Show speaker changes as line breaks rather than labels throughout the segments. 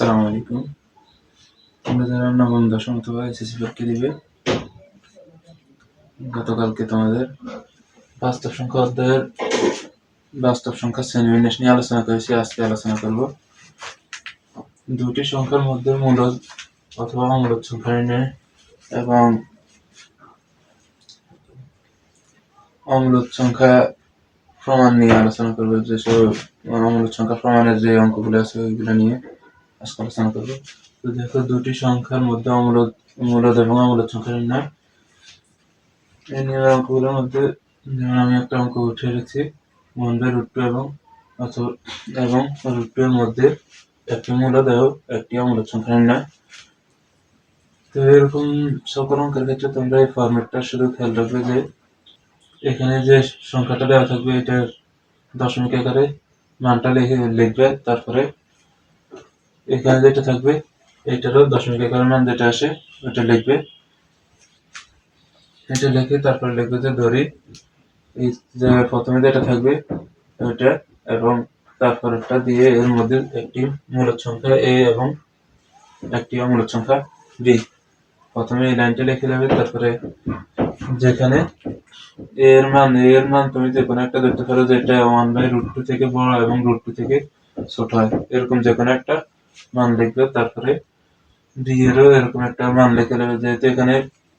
আসসালামু আলাইকুম। এসএসসি পরীক্ষা দিবে, গতকালকে তোমাদের বাস্তব সংখ্যা অধ্যায়ের বাস্তব সংখ্যা শ্রেণীবিন্যাস নিয়ে আলোচনা করেছি। আজকে আলোচনা করব দুটি সংখ্যার মধ্যে মূলদ অথবা অমূলদ সংখ্যা নির্ণয় এবং অমূলদ সংখ্যা প্রমাণ নিয়ে আলোচনা করব যেসব অমূলদ সংখ্যা প্রমাণের যে অঙ্কগুলো আছে ওইগুলো নিয়ে। আলোচনা করব। তো দেখো, দুটি সংখ্যার মধ্যে অমূলদ মূলদ এবং অমূলদ সংখ্যা নির্ণয়। এই নিয়ে অঙ্কগুলোর মধ্যে যেমন আমি একটা অঙ্ক উঠে রেখেছি ওয়ান বাই রুট টু এবং অথবা এবং রুট টু এর মধ্যে একটি মূলদ এবং একটি অমূলদ সংখ্যা নির্ণয়। তো এরকম সকল অঙ্কের ক্ষেত্রে তোমরা এই ফরম্যাটটা শুধু খেয়াল রাখবে যে এখানে যে সংখ্যাটা দেওয়া থাকবে, এটার দশমিক আকারে মানটা লিখে, লিখবে, তারপরে এখানে যেটা থাকবে, এটারও দশমিক আকারে মান যেটা আসে, ওটা লিখবে। এটা লিখে তারপরে লিখবে যে ধরি প্রথমে যেটা থাকবে, ওইটা এবং তারপরেরটা দিয়ে এর মধ্যে একটি মূলদ সংখ্যা এ এবং একটি অমূলদ সংখ্যা বি প্রথমে এই লাইনটা লিখে যাবে তারপরে যেখানে এর মান এর মান তুমি যে কোনো একটা ধরতে পারো, যেটা ওয়ান বাই রুট টু থেকে বড় এবং রুট টু থেকে ছোট হয়। এরকম যে কোনো একটা মান লিখবে তারপরে ডি এরকম একটা মান লিখে নেবে যেহেতু এখানে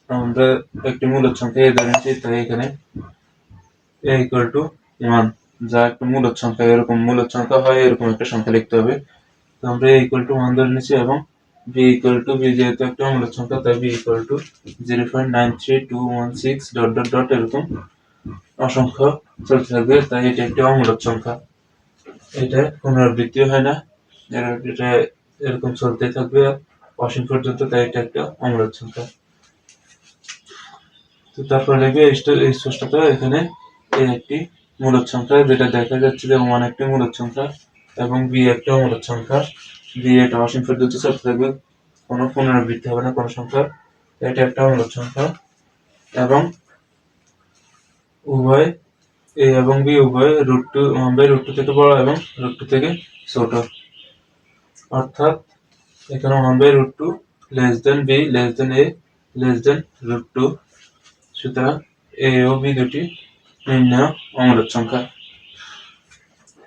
আমরা একটি মূলদ সংখ্যা এ ধরেছি তাই এখানে এ ইকুয়াল টু ওয়ান যা একটা মূলদ সংখ্যা, এরকম মূলদ সংখ্যা হয়, এরকম একটা সংখ্যা লিখতে হবে। তো আমরা এ ইকুয়াল টু ওয়ান ধরে নিচ্ছি এবং বি ইকুয়াল টু বি যেহেতু একটা মূলদ সংখ্যা, তাই B equal to zero point nine three two one six dot dot dot এরকম অসংখ্য চলতে থাকবে। তাই এটা একটি অমূলদ সংখ্যা। এটা পুনরাবৃত্তি হয় না। এটা এরকম চলতে থাকবে, অসীম পর্যন্ত তাই এটা একটা অমূলদ সংখ্যা তো তারপর লিখবে এই এই স্পষ্টত এখানে এ একটি মূলদ সংখ্যা, যেটা দেখা যাচ্ছে যে ওয়ান একটি মূলদ সংখ্যা এবং বি একটা মূলদ সংখ্যা। বি এটা অসীম পর্যন্ত চলতে থাকবে, কোনো পুনরাবৃত্তি হবে না, কোনো সংখ্যা। এটা একটা মূলদ সংখ্যা এবং উভয় এ এবং বি উভয় root two by root two থেকে বড় এবং রুট টু থেকে ছোট। অর্থাৎ এখানে one by root two less than B less than A less than root two সুতরাং এ ও বি দুটি নির্ণয় অমূলদ সংখ্যা।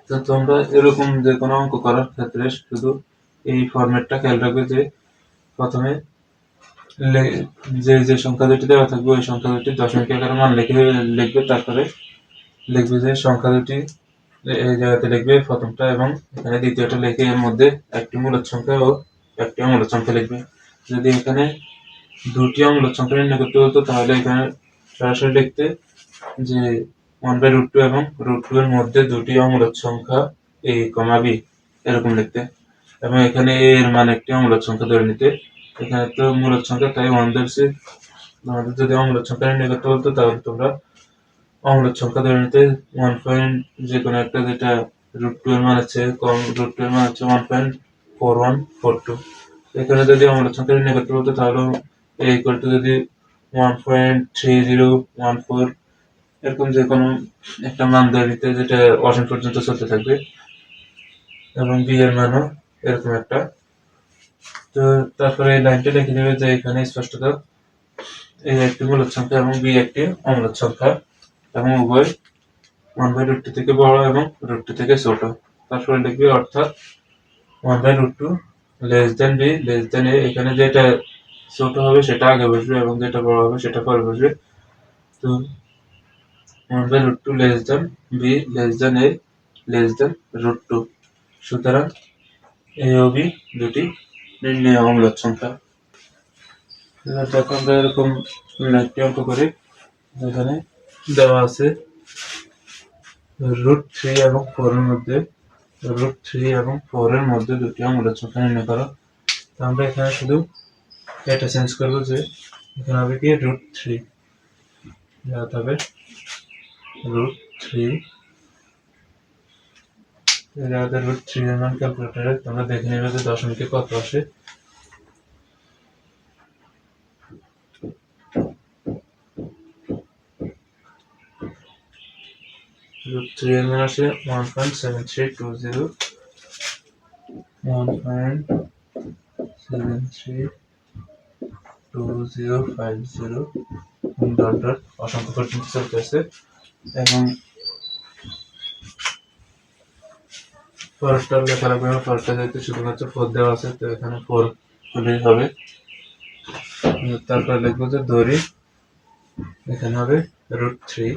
তো তোমরা এরকম যে কোনো অঙ্ক করার ক্ষেত্রে শুধু এই ফরম্যাটটা খেয়াল রাখবে যে প্রথমে যে যে সংখ্যা দুটি দেওয়া থাকবে, ওই সংখ্যা দুটি দশমিক আকারে মান লিখে, লিখবে, তারপরে লিখবে যে সংখ্যা দুটি এই জায়গাতে লিখবে প্রথমটা এবং এখানে দ্বিতীয়টা লিখে এর মধ্যে একটি মূলদ সংখ্যা ও একটি অমূলদ সংখ্যা লিখবে। যদি এখানে দুটি অমূলদ সংখ্যা নির্ণয় করতে হতো, তাহলে এখানে সরাসরি লিখতে যে ওয়ান বাই রুট টু এবং রুট টু এর মধ্যে দুটি অমূলদ সংখ্যা এ কমা বি এরকম লিখতে। এবং এখানে এ এর মান একটি অমূলদ সংখ্যা ধরে নিতে। এখানে তো মূলদ সংখ্যা তাই ওয়ান ধরছে তোমাদের যদি অমূলদ সংখ্যা নির্ণয় করতে বলতো তাহলে তোমরা সংখ্যা ধরে নিতে ওয়ান পয়েন্ট যে কোনো একটা যেটা রুট টু এর মান আছে, কম রুট টু এর মান আছে one point four one four two এখানে যদি অমূলদ সংখ্যা নির্ণয় করতে বলতো, তাহলে এ ইকুয়াল টু যদি one point three zero one four এরকম যে কোনো একটা মান ধরে নিতে, যেটা অসীম পর্যন্ত চলতে থাকবে। এবং বি এর মানও এরকম একটা। তো তারপরে এই লাইনটা লিখে দেবে যে এখানে স্পষ্টত এ একটি মূলদ সংখ্যা এবং বি একটি অমূলদ সংখ্যা। এবং উভয় ওয়ান বাই রুট টু থেকে বড় এবং রুট টু থেকে ছোট। তারপরে লিখবে অর্থাৎ one by root two less than B less than A এখানে যেটা ছোট হবে সেটা আগে বসবে এবং যেটা বড় হবে সেটা পরে বসবে। তো one by root two less than B less than A less than root two সুতরাং এ ও বি দুটি নির্ণয় অমূলদ সংখ্যা। দেখো আমরা এরকম একটি অঙ্ক করি। যেখানে দেওয়া আছে। রুট থ্রি এবং ফোর এর মধ্যে রুট থ্রি এবং ফোর এর মধ্যে দুটি অমূলদ সংখ্যা নির্ণয় করো। তো আমরা এখানে শুধু এটা চেঞ্জ করব যে এখানে হবে কি রুট থ্রি হবে। রুট থ্রি রুট থ্রি ক্যালকুলেটারে তোমরা দেখে নেবে যে দশমিকে কত আসে। Root 3 এর মান আসে 1.7320 1.7320 seven three two zero five zero dot dot অসংখ্য পর্যন্ত চলতেছে এবং ফরস্টার লেখা রাখবে এবং ফরস্টার যেহেতু আছে, তো এখানে ফোর হলেই হবে। তারপর লিখব যে দড়ি, এখানে হবে রুট থ্রি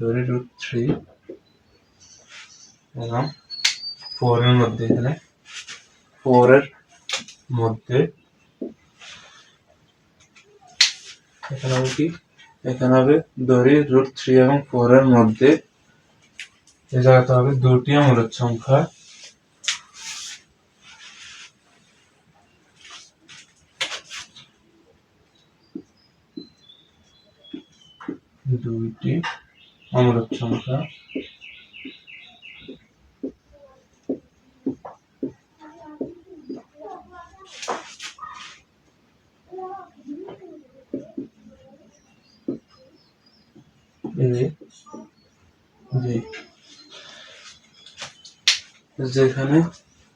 দড়ি রুট থ্রি এবং ফোর এর মধ্যে এখানে ফোর এর মধ্যে এখানে হবে কি? এখানে হবে দড়ি রুট থ্রি এবং ফোর এর মধ্যে এই জায়গাতে হবে দুটি মূলদ সংখ্যা। দুইটি অমূলক সংখ্যা যেখানে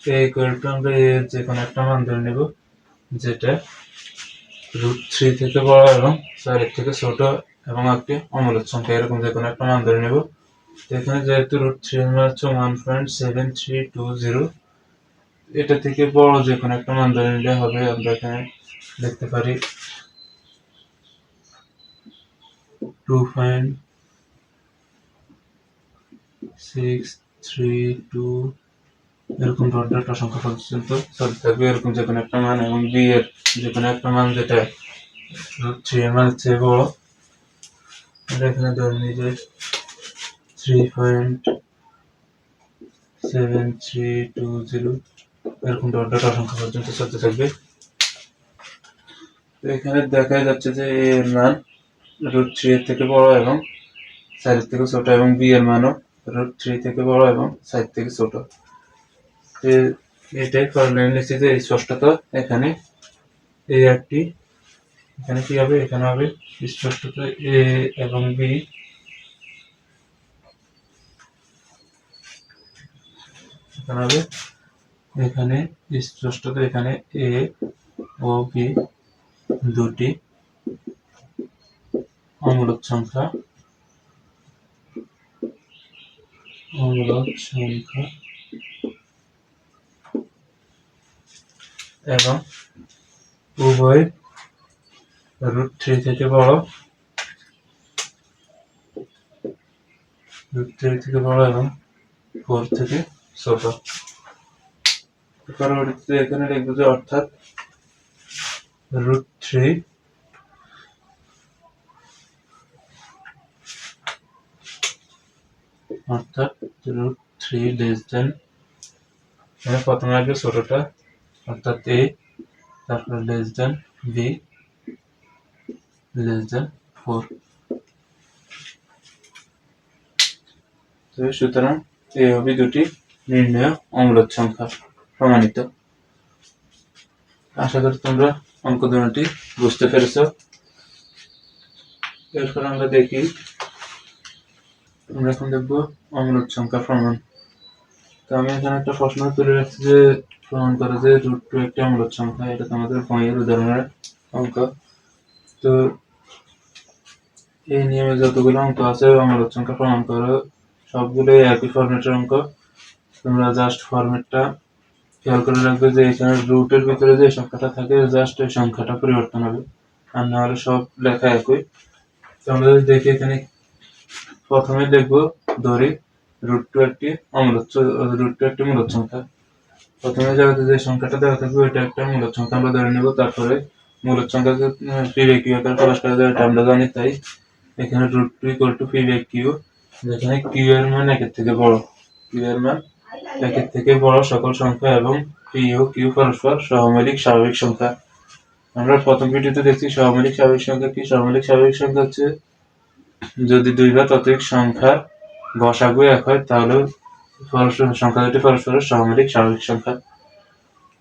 এ ইকুয়াল টু আমরা এর একটা মান ধরে নেব, যেটা রুট থ্রি থেকে বড় এবং চারের থেকে ছোট এবং একটি অমূলক সংখ্যা এরকম যে কোনো একটা মান ধরে নেব। এখানে যেহেতু রুট থ্রি হচ্ছে one point seven three two zero এটা থেকে বড় যে কোনো একটা মান ধরে নিলে হবে, আমরা এখানে দেখতে পারি two point six three two এরকম ডট ডট অসংখ্য পর্যন্ত চলতে থাকবে, এরকম যে কোনো একটা মান এবং বি এর যে কোনো একটা মান যেটা থ্রি এর মানের চেয়ে বড়। এখানে ধরে নিই যে three point seven three two zero এরকম ডট ডট পর্যন্ত চলতে থাকবে। তো এখানে দেখা যাচ্ছে যে এ এর মান রুট থ্রি এর থেকে বড় এবং সাইড থেকে ছোট এবং বি এর মানও রুট থ্রি থেকে বড় এবং সাইড থেকে ছোট। এটাই ফরম্যান লিখছি যে এই স্পষ্টত এখানে এই একটি এখানে কি হবে? এখানে হবে স্পষ্টত এ এবং বি এখানে হবে, এখানে স্পষ্টত এখানে এ ও বি দুটি অমূলক সংখ্যা। অমূলক সংখ্যা। এবং উভয় রুট থ্রি থেকে বড়। রুট থ্রি থেকে বড় এবং ফোর থেকে ছোট। পরবর্তীতে এখানে লিখব যে অর্থাৎ রুট থ্রি অর্থাৎ রুট থ্রি লেস দেন প্রথমে আসবে ছোটটা অর্থাৎ এ তারপর less than B less than four সুতরাং এ হবে দুটি নির্ণয় অমূলক সংখ্যা প্রমাণিত। আশা করি তোমরা অঙ্ক দুটি বুঝতে পেরেছ। এরপর আমরা দেখি, আমরা এখন দেখব অমূলক সংখ্যা প্রমাণ। তো আমি এখানে একটা প্রশ্ন তুলে রাখছি যে, প্রমাণ করে যে রুট টু একটি অমূলক সংখ্যা, এটা তোমাদের বইয়ের উদাহরণের অঙ্ক। তো এই নিয়মে যতগুলো অঙ্ক আছে অমূলক সংখ্যা প্রমাণ করো, সবগুলোই একই ফরম্যাটের অঙ্ক। তোমরা জাস্ট ফরম্যাটটা খেয়াল করে রাখবে যে এখানে রুটের ভিতরে যে সংখ্যাটা থাকে জাস্ট ওই সংখ্যাটা পরিবর্তন হবে। আর না হলে সব লেখা একই। তো আমরা যদি দেখি এখানে, প্রথমে লিখব ধরি রুট টু একটি অমূলক রুট টু একটি মূলক সংখ্যা। প্রথমে জায়গাতে যে সংখ্যাটা দেওয়া থাকবে, ওইটা একটা মূলক সংখ্যা, আমরা ধরে নেব। তারপরে মূলক সংখ্যাকে কিউ প্রকাশ করা যায় আমরা জানি, তাই এখানে root two equal to P by Q যেখানে কিউ এর মান একের থেকে বড়। কিউ এর মান একের থেকে বড় সকল সংখ্যা এবং পি ও কিউ পরস্পর সহমৌলিক স্বাভাবিক সংখ্যা। আমরা প্রথম ভিডিওতে দেখছি সহমৌলিক স্বাভাবিক সংখ্যা কি। সহমৌলিক স্বাভাবিক সংখ্যা হচ্ছে, যদি দুই বা ততোধিক সংখ্যার গসাগু এক হয়, তাহলে পরস্পর, সংখ্যা দুটি পরস্পরের সহমৌলিক স্বাভাবিক সংখ্যা।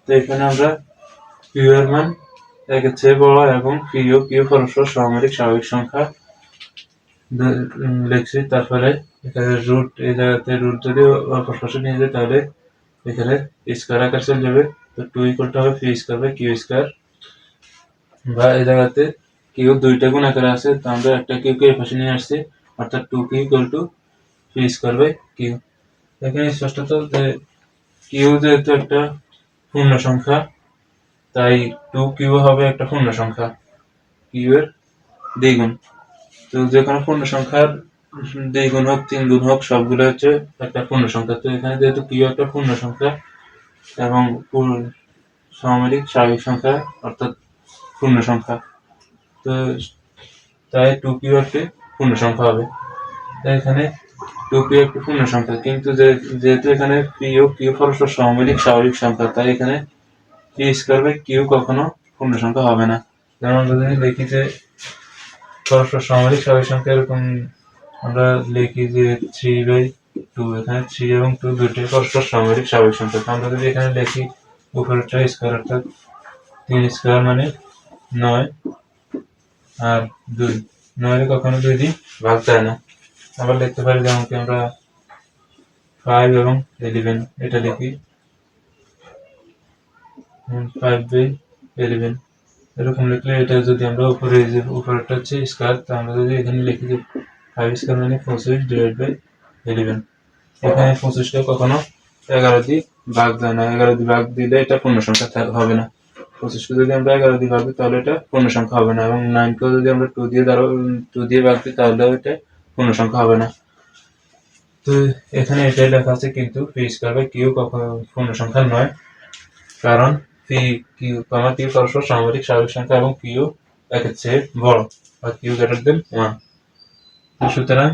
তো এখানে আমরা কিউ এর মান একের চেয়ে বড় এবং পি ও কিউ পরস্পর সহমৌলিক স্বাভাবিক সংখ্যা লিখছি, তারপরে এখানে রুট এই জায়গাতে রুট যদি অপর পাশে নিয়ে যায়, তাহলে এখানে স্কোয়ার আকার চলে যাবে। তো টু ইকুয়াল টু হবে P square by Q square বা এই জায়গাতে কিউ দুইটা গুণ আকারে আছে, তো আমরা একটা কিউ কে এই পাশে নিয়ে আসছি, অর্থাৎ two Q equal to P square by Q এখানে স্পষ্টত যে কিউ যেহেতু একটা পূর্ণ সংখ্যা, তাই টু কিউ হবে একটা পূর্ণ সংখ্যা কিউ এর দ্বিগুণ। তো যে কোনো পূর্ণ সংখ্যার দুই গুণ হোক তিন গুণ হোক, সবগুলো হচ্ছে একটা পূর্ণ সংখ্যা। তো এখানে যেহেতু কিউ একটা পূর্ণ সংখ্যা এবং সামরিক স্বাভাবিক সংখ্যা অর্থাৎ পূর্ণ সংখ্যা, তো তাই টু কিউ একটি পূর্ণ সংখ্যা হবে। তাই এখানে টু কিউ একটি পূর্ণ সংখ্যা, কিন্তু যেহেতু এখানে পি ও কিউ পরস্পর সামরিক স্বাভাবিক সংখ্যা, তাই এখানে পি স্কোয়ার বাই কিউ কখনো পূর্ণ সংখ্যা হবে না। যেমন আমরা যদি লিখি যে পরস্পর সামরিক স্বাভাবিক সংখ্যা এরকম আমরা লিখি যে থ্রি বাই টু এখানে থ্রি এবং টু দুটোই পরস্পর সামরিক স্বাভাবিক সংখ্যা। আমরা যদি এখানে লিখি উপরেরটা স্কোয়ার অর্থাৎ তিন স্কোয়ার মানে নয় আর দুই। নয় কখনো দুই দিন ভাগ যায় না। আবার লিখতে পারি যেমন কি আমরা ফাইভ এবং ইলেভেন এটা লিখি। ফাইভ বাই ইলেভেন এরকম লিখলে এটা যদি আমরা উপরে যে উপরেরটা হচ্ছে স্কোয়ার তো আমরা যদি এখানে লিখি যে ফাইভ স্কোয়ার মানে পঁচিশ ডিভাইড বাই ইলেভেন এখানে পঁচিশটা কখনো এগারো দিয়ে ভাগ দেয় না। এগারো দিয়ে ভাগ দিলে এটা পূর্ণ সংখ্যা হবে না। পঁচিশকে যদি আমরা এগারো দিয়ে ভাগ দিই, তাহলে এটা পূর্ণ সংখ্যা হবে না এবং নাইনকেও যদি আমরা টু দিয়ে দ্বারা টু দিয়ে ভাগ দিই, তাহলেও এটা পূর্ণ সংখ্যা হবে না। তো এখানে এটাই লেখা আছে কিন্তু পি স্কোয়ার বাই কিউ কখনো পূর্ণ সংখ্যা নয়। কারণ পি কিউ কমা কিউ সামরিক স্বাভাবিক সংখ্যা এবং কিউ একের চেয়ে বড় আর কিউ গ্রেটার দেন ওয়ান সুতরাং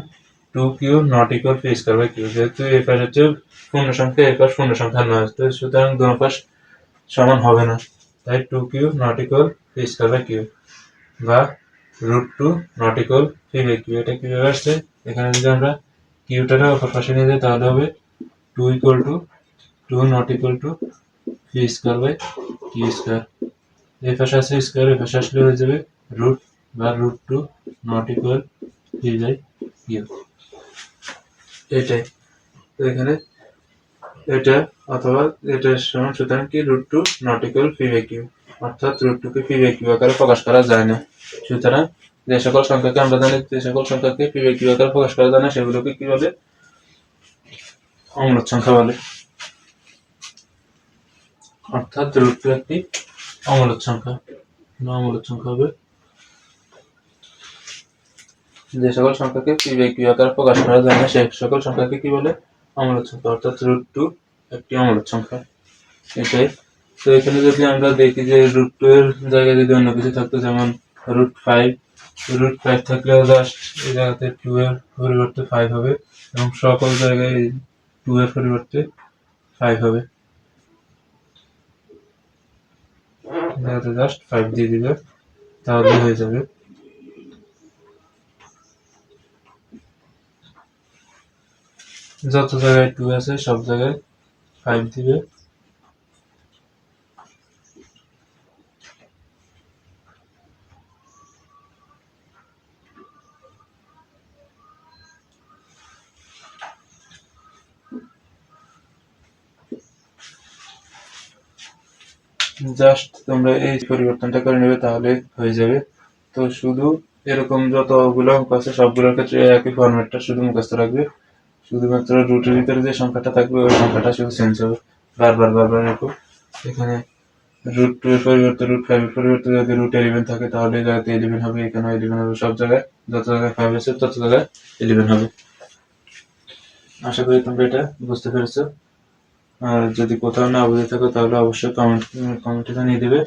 two Q not equal P square by Q, যেহেতু এ পাশ হচ্ছে পূর্ণ সংখ্যা, এ পাশ পূর্ণ সংখ্যা নয়, তো সুতরাং দুনো পাশ সমান হবে না। তাই two Q not equal P square by Q, বা root two not equal P by Q. এটা কীভাবে আসছে? এখানে যদি আমরা কিউটারে অপর পাশে নিয়ে যাই, তাহলে হবে two equal to two not equal to square by Q square এই পাশে আছে স্কোয়ার এই পাশে আসলে হয়ে যাবে রুট বা root two not equal p by q এটাই এখানে এটা অথবা এটা সমান, সুতরাং কি root two not equal p by q অর্থাৎ রুট টুকে পি বাই কিউ আকারে প্রকাশ করা যায় না। সুতরাং যে সকল সংখ্যাকে আমরা জানি, যে সকল সংখ্যাকে পি বাই কিউ আকারে প্রকাশ করা যায় না, সেগুলোকে কি বলে অমূলত সংখ্যা বলে? অর্থাৎ রুট টু একটি অমূলত সংখ্যা। না অমূলত সংখ্যা হবে? যে সকল সংখ্যাকে কিউ আকারে প্রকাশ করা যায় না, সে সকল সংখ্যাকে কি বলে? অমূলত সংখ্যা। অর্থাৎ রুট টু একটি অমূলত সংখ্যা। এটাই তো এখানে যদি আমরা দেখি যে রুট টু এর জায়গায় যদি অন্য কিছু থাকতো, যেমন রুট ফাইভ রুট ফাইভ থাকলেও জাস্ট এই জায়গাতে টু এর পরিবর্তে ফাইভ হবে এবং সকল জায়গায় টু এর পরিবর্তে ফাইভ হবে। জায়গাতে জাস্ট ফাইভ দিয়ে দিবে তাহলে হয়ে যাবে যত জায়গায় টু আছে সব জায়গায় ফাইভ দিবে জাস্ট তোমরা এই পরিবর্তনটা করে নেবে তাহলে হয়ে যাবে। তো শুধু এরকম যতগুলো অঙ্ক আছে সবগুলোর ক্ষেত্রে একই ফরম্যাটটা শুধু মুখস্থ রাখবে। শুধুমাত্র রুটের ভিতরে যে সংখ্যাটা থাকবে, ওই সংখ্যাটা শুধু চেঞ্জ হবে। বারবার বারবার এরকম। এখানে রুট টু এর পরিবর্তে রুট ফাইভ এর পরিবর্তে যদি রুট ইলেভেন থাকে, তাহলে জায়গাতে ইলেভেন হবে এখানে ইলেভেন হবে। সব জায়গায় যত জায়গায় ফাইভ আছে, তত জায়গায় ইলেভেন হবে। আশা করি তোমরা এটা বুঝতে পেরেছ। আর যদি কোথাও না বুঝে থাকো তাহলে অবশ্যই কমেন্ট কমেন্টে জানিয়ে দেবে।